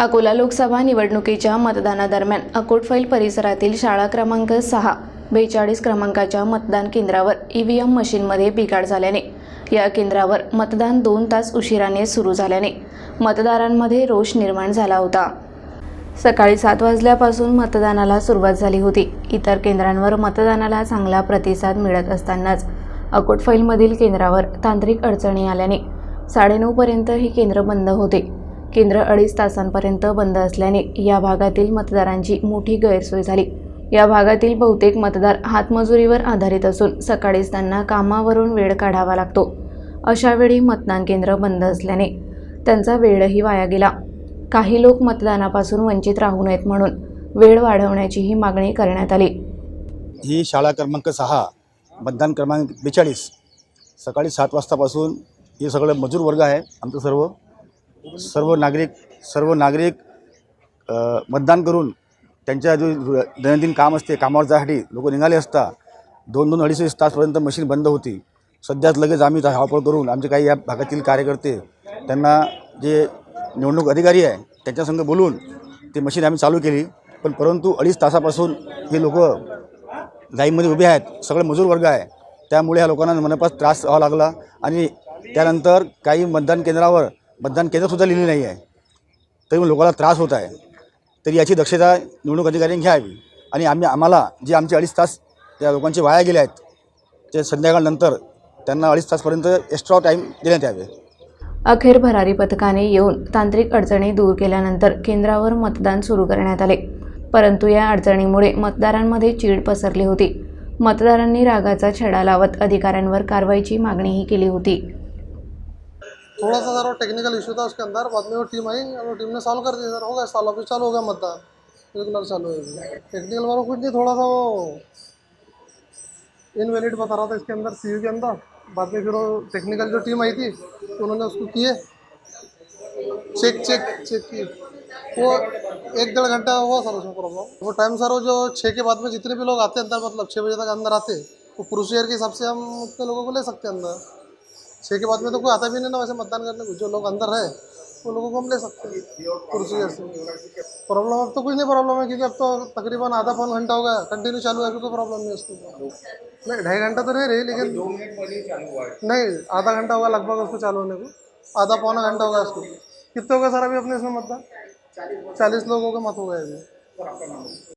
अकोला लोकसभा निवडणुकीच्या मतदानादरम्यान अकोटफैल परिसरातील शाळा क्रमांक सहा बेचाळीस क्रमांकाच्या मतदान केंद्रावर ईव्हीएम मशीनमध्ये बिघाड झाल्याने या केंद्रावर मतदान दोन तास उशिराने सुरू झाल्याने मतदारांमध्ये रोष निर्माण झाला होता. सकाळी सात वाजल्यापासून मतदानाला सुरुवात झाली होती. इतर केंद्रांवर मतदानाला चांगला प्रतिसाद मिळत असतानाच अकोटफैलमधील केंद्रावर तांत्रिक अडचणी आल्याने साडेनऊपर्यंत हे केंद्र बंद होते. केंद्र अडीच तासांपर्यंत बंद असल्याने या भागातील मतदारांची मोठी गैरसोय झाली. या भागातील बहुतेक मतदार हातमजुरीवर आधारित असून सकाळीच त्यांना कामावरून वेळ काढावा लागतो. अशावेळी मतदान केंद्र बंद असल्याने त्यांचा वेळही वाया गेला. काही लोक मतदानापासून वंचित राहू नयेत म्हणून वेळ वाढवण्याचीही मागणी करण्यात आली. ही शाळा क्रमांक सहा मतदान क्रमांक बेचाळीस. सकाळी सात वाजतापासून हे सगळं मजूर वर्ग आहे आमचं सर्व. सर्व नागरिक सर्व नागरिक मतदान करून त्यांच्या जो दैनंदिन काम असते कामावर जाण्यासाठी लोक निघाले असता दोन दोन अडीच तासपर्यंत मशीन बंद होती. सध्याच लगेच आम्ही धावपळ करून आमचे काही या भागातील कार्यकर्ते त्यांना जे निवडणूक अधिकारी आहे त्यांच्यासंग बोलून ती मशीन आम्ही चालू केली. पण परंतु अडीच तासापासून हे लोक लाईनमध्ये उभे आहेत सगळे मजूर वर्ग आहे. त्यामुळे ह्या लोकांना मनपास त्रास व्हावा लागला आणि त्यानंतर काही मतदान केंद्रावर मतदान केंद्रसुद्धा लिहिली नाही आहे. तरी लोकांना त्रास होत आहे. तरी याची दक्षता निवडणूक अधिकाऱ्यांनी घ्यावी आणि आम्ही आम्हाला जे आमचे अडीच तास त्या लोकांचे वाया गेले आहेत ते संध्याकाळनंतर त्यांना अडीच तासपर्यंत एक्स्ट्रा टाईम देण्यात यावे. अखेर भरारी पथकाने येऊन तांत्रिक अडचणी दूर केल्यानंतर केंद्रावर मतदान सुरू करण्यात आले. परंतु या अडचणीमुळे मतदारांमध्ये चीड पसरली होती. मतदारांनी रागाचा छडा लावत अधिकाऱ्यांवर कारवाईची मागणीही केली होती. थोड़ा सा सर वो टेक्निकल इशू था उसके अंदर, बाद में वो टीम आई और टीम ने सॉल्व कर दिया सर, हो गया, साल ऑफ़िस चालू हो गया मतदान। रेगुलर चालू है टेक्निकल वालों कुछ नहीं थोड़ा सा वो इनवैलिड बता रहा था इसके अंदर सी के अंदर। बाद में फिर वो टेक्निकल जो टीम आई थी तो उन्होंने उसको किए। चेक चेक चेक किए। वो एक डेढ़ घंटा हुआ सर, उसमें प्रॉब्लम वो टाइम सर वो जो छः के बाद में जितने भी लोग आते हैं अंदर मतलब छः बजे तक अंदर आते, वो प्रोसीजर के हिसाब से हम उतने लोगों को ले सकते हैं अंदर। छः के बाद में तो कोई आता भी नहीं ना वैसे मतदान करने को। जो लोग अंदर है वो लोगों को हम ले सकते हैं प्रोसीजर से प्रॉब्लम अब तो कुछ नहीं प्रॉब्लम है क्योंकि अब तो तकरीबन आधा पौन घंटा हो गया कंटिन्यू चालू है अभी कोई प्रॉब्लम नहीं उसको नहीं ढाई घंटा तो नहीं रही लेकिन नहीं आधा घंटा होगा लगभग उसको चालू होने को। आधा पौना घंटा होगा उसको। कितने हो गए सर अभी अपने इसमें मतदान? चालीस। लोगों का मत हो गए अभी।